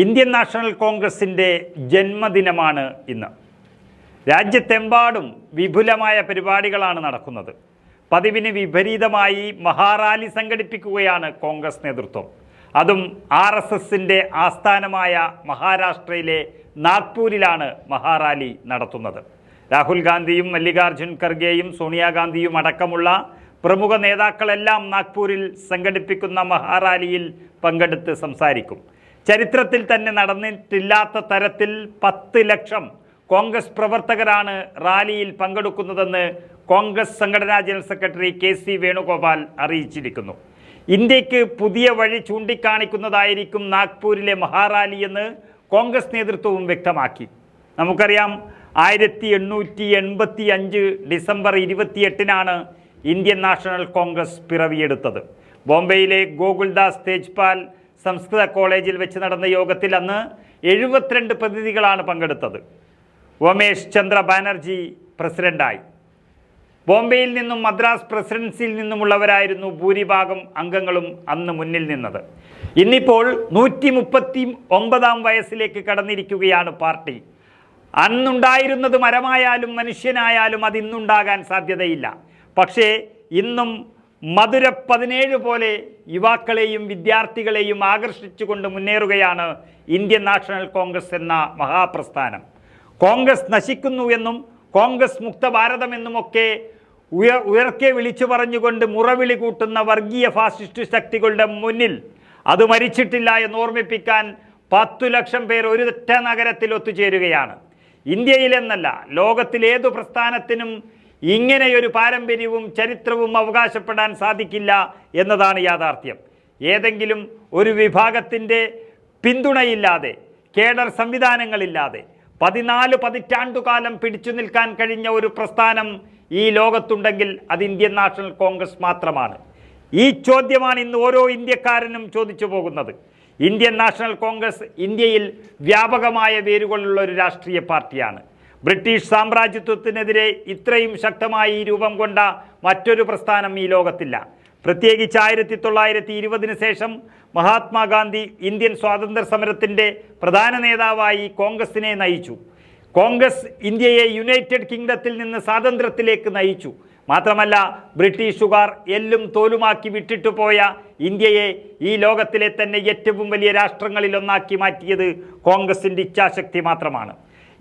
Indian national കോൺഗ്രസിന്റെ ജന്മദിനമാണ് ഇന്ന്. രാജ്യത്തെമ്പാടും വിപുലമായ പരിപാടികളാണ് നടക്കുന്നത്. പതിവിന് വിപരീതമായി മഹാറാലി സംഘടിപ്പിക്കുകയാണ് കോൺഗ്രസ് നേതൃത്വം. അതും ആർ എസ് എസിന്റെ ആസ്ഥാനമായ മഹാരാഷ്ട്രയിലെ നാഗ്പൂരിലാണ് മഹാറാലി നടത്തുന്നത്. രാഹുൽ ഗാന്ധിയും മല്ലികാർജുൻ ഖർഗെയും സോണിയാഗാന്ധിയും അടക്കമുള്ള പ്രമുഖ നേതാക്കളെല്ലാം നാഗ്പൂരിൽ സംഘടിപ്പിക്കുന്ന മഹാറാലിയിൽ പങ്കെടുത്ത് സംസാരിക്കും. ചരിത്രത്തിൽ തന്നെ നടന്നിട്ടില്ലാത്ത തരത്തിൽ പത്ത് ലക്ഷം കോൺഗ്രസ് പ്രവർത്തകരാണ് റാലിയിൽ പങ്കെടുക്കുന്നതെന്ന് കോൺഗ്രസ് സംഘടനാ general secretary K C Venugopal അറിയിച്ചിരിക്കുന്നു. ഇന്ത്യയ്ക്ക് പുതിയ വഴി ചൂണ്ടിക്കാണിക്കുന്നതായിരിക്കും നാഗ്പൂരിലെ മഹാറാലി എന്ന് കോൺഗ്രസ് നേതൃത്വവും വ്യക്തമാക്കി. നമുക്കറിയാം ആയിരത്തി എണ്ണൂറ്റി എൺപത്തി അഞ്ച് ഡിസംബർ ഇരുപത്തിയെട്ടിനാണ് ഇന്ത്യൻ നാഷണൽ കോൺഗ്രസ് പിറവിയെടുത്തത്. ബോംബെയിലെ ഗോകുൽദാസ് തേജ്പാൽ സംസ്കൃത കോളേജിൽ വെച്ച് നടന്ന യോഗത്തിൽ അന്ന് എഴുപത്തിരണ്ട് പ്രതിനിധികളാണ് പങ്കെടുത്തത്. ഉമേഷ് ചന്ദ്ര ബാനർജി പ്രസിഡന്റായി ബോംബെയിൽ നിന്നും മദ്രാസ് പ്രസിഡൻസിയിൽ നിന്നുമുള്ളവരായിരുന്നു ഭൂരിഭാഗം അംഗങ്ങളും അന്ന് മുന്നിൽ നിന്നത്. ഇന്നിപ്പോൾ നൂറ്റി മുപ്പത്തി ഒമ്പതാം വയസ്സിലേക്ക് കടന്നിരിക്കുകയാണ് പാർട്ടി. അന്നുണ്ടായിരുന്നത് മരമായാലും മനുഷ്യനായാലും അത് ഇന്നുണ്ടാകാൻ സാധ്യതയില്ല. പക്ഷേ ഇന്നും മധുര പതിനേഴ് പോലെ യുവാക്കളെയും വിദ്യാർത്ഥികളെയും ആകർഷിച്ചുകൊണ്ട് മുന്നേറുകയാണ് ഇന്ത്യൻ നാഷണൽ കോൺഗ്രസ് എന്ന മഹാപ്രസ്ഥാനം. കോൺഗ്രസ് നശിക്കുന്നു എന്നും കോൺഗ്രസ് മുക്ത ഭാരതമെന്നുമൊക്കെ ഉയർ ഉയർക്കെ വിളിച്ചു പറഞ്ഞുകൊണ്ട് മുറവിളി കൂട്ടുന്ന വർഗീയ ഫാസിസ്റ്റ് ശക്തികളുടെ മുന്നിൽ അത് മരിച്ചിട്ടില്ല എന്ന് ഓർമ്മിപ്പിക്കാൻ പത്തു ലക്ഷം പേർ ഒരൊറ്റ നഗരത്തിൽ ഒത്തുചേരുകയാണ്. ഇന്ത്യയിലെന്നല്ല ലോകത്തിലേതു പ്രസ്ഥാനത്തിനും ഇങ്ങനെയൊരു പാരമ്പര്യവും ചരിത്രവും അവകാശപ്പെടാൻ സാധിക്കില്ല എന്നതാണ് യാഥാർത്ഥ്യം. ഏതെങ്കിലും ഒരു വിഭാഗത്തിന്റെ പിന്തുണയില്ലാതെ കേഡർ സംവിധാനങ്ങളില്ലാതെ പതിനാല് പതിറ്റാണ്ടുകാലം പിടിച്ചു നിൽക്കാൻ കഴിഞ്ഞ ഒരു പ്രസ്ഥാനം ഈ ലോകത്തുണ്ടെങ്കിൽ അത് ഇന്ത്യൻ നാഷണൽ കോൺഗ്രസ് മാത്രമാണ്. ഈ ചോദ്യമാണ് ഇന്ന് ഓരോ ഇന്ത്യക്കാരനും ചോദിച്ചു പോകുന്നത്. ഇന്ത്യൻ നാഷണൽ കോൺഗ്രസ് ഇന്ത്യയിൽ വ്യാപകമായ വേരുകളുള്ള ഒരു രാഷ്ട്രീയ പാർട്ടിയാണ്. ബ്രിട്ടീഷ് സാമ്രാജ്യത്വത്തിനെതിരെ ഇത്രയും ശക്തമായി രൂപം കൊണ്ട മറ്റൊരു പ്രസ്ഥാനം ഈ ലോകത്തില്ല. പ്രത്യേകിച്ച് ആയിരത്തി തൊള്ളായിരത്തി ഇരുപതിന് ശേഷം മഹാത്മാഗാന്ധി ഇന്ത്യൻ സ്വാതന്ത്ര്യ സമരത്തിന്റെ പ്രധാന നേതാവായി കോൺഗ്രസിനെ നയിച്ചു. കോൺഗ്രസ് ഇന്ത്യയെ യുണൈറ്റഡ് കിങ്ഡത്തിൽ നിന്ന് സ്വാതന്ത്ര്യത്തിലേക്ക് നയിച്ചു. മാത്രമല്ല ബ്രിട്ടീഷുകാർ എല്ലും തോലുമാക്കി വിട്ടിട്ടു പോയ ഇന്ത്യയെ ഈ ലോകത്തിലെ തന്നെ ഏറ്റവും വലിയ രാഷ്ട്രങ്ങളിലൊന്നാക്കി മാറ്റിയത് കോൺഗ്രസിന്റെ ഇച്ഛാശക്തി മാത്രമാണ്.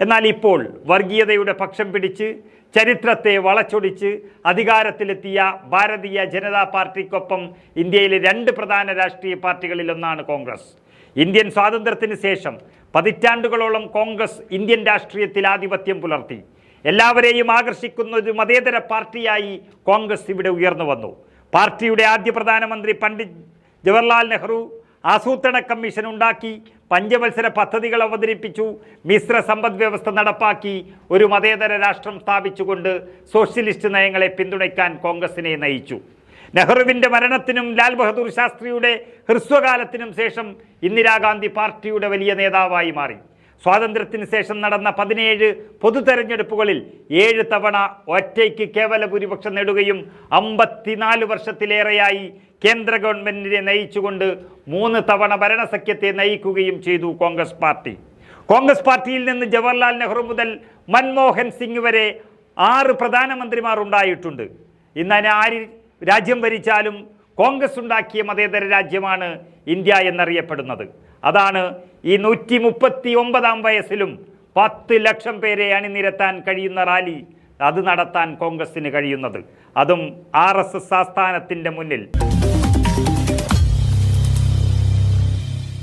എന്നാൽ ഇപ്പോൾ വർഗീയതയുടെ പക്ഷം പിടിച്ച് ചരിത്രത്തെ വളച്ചൊടിച്ച് അധികാരത്തിലെത്തിയ ഭാരതീയ ജനതാ പാർട്ടിക്കൊപ്പം ഇന്ത്യയിലെ രണ്ട് പ്രധാന രാഷ്ട്രീയ പാർട്ടികളിലൊന്നാണ് കോൺഗ്രസ്. ഇന്ത്യൻ സ്വാതന്ത്ര്യത്തിന് ശേഷം പതിറ്റാണ്ടുകളോളം കോൺഗ്രസ് ഇന്ത്യൻ രാഷ്ട്രീയത്തിൽ ആധിപത്യം പുലർത്തി. എല്ലാവരെയും ആകർഷിക്കുന്ന ഒരു മതേതര പാർട്ടിയായി കോൺഗ്രസ് ഇവിടെ ഉയർന്നു വന്നു. പാർട്ടിയുടെ ആദ്യ പ്രധാനമന്ത്രി പണ്ഡിറ്റ് ജവഹർലാൽ നെഹ്റു ആസൂത്രണ കമ്മീഷൻ ഉണ്ടാക്കി. പഞ്ചവത്സര പദ്ധതികൾ അവതരിപ്പിച്ചു. മിശ്ര സമ്പദ് വ്യവസ്ഥ നടപ്പാക്കി. ഒരു മതേതര രാഷ്ട്രം സ്ഥാപിച്ചുകൊണ്ട് സോഷ്യലിസ്റ്റ് നയങ്ങളെ പിന്തുണയ്ക്കാൻ കോൺഗ്രസിനെ നയിച്ചു. നെഹ്റുവിന്റെ മരണത്തിനും ലാൽ ബഹദൂർ ശാസ്ത്രിയുടെ ഹ്രസ്വകാലത്തിനും ശേഷം ഇന്ദിരാഗാന്ധി പാർട്ടിയുടെ വലിയ നേതാവായി മാറി. സ്വാതന്ത്ര്യത്തിന് ശേഷം നടന്ന പതിനേഴ് പൊതു തെരഞ്ഞെടുപ്പുകളിൽ ഏഴ് തവണ ഒറ്റയ്ക്ക് കേവല ഭൂരിപക്ഷം നേടുകയും അമ്പത്തിനാല് വർഷത്തിലേറെയായി കേന്ദ്ര ഗവൺമെന്റിനെ നയിച്ചുകൊണ്ട് മൂന്ന് തവണ ഭരണസഖ്യത്തെ നയിക്കുകയും ചെയ്തു കോൺഗ്രസ് പാർട്ടി. കോൺഗ്രസ് പാർട്ടിയിൽ നിന്ന് ജവഹർലാൽ നെഹ്റു മുതൽ മൻമോഹൻ സിംഗ് വരെ ആറ് പ്രധാനമന്ത്രിമാർ ഉണ്ടായിട്ടുണ്ട്. ഇന്ന് ആര് രാജ്യം ഭരിച്ചാലും കോൺഗ്രസ് ഉണ്ടാക്കിയ മതേതര രാജ്യമാണ് ഇന്ത്യ എന്നറിയപ്പെടുന്നത്. അതാണ് ഈ നൂറ്റി മുപ്പത്തി ഒമ്പതാം വയസ്സിലും പത്ത് ലക്ഷം പേരെ അണിനിരത്താൻ കഴിയുന്ന റാലി അത് നടത്താൻ കോൺഗ്രസിന് കഴിയുന്നത്. അതും ആർ എസ് എസ് ആസ്ഥാനത്തിന്റെ മുന്നിൽ.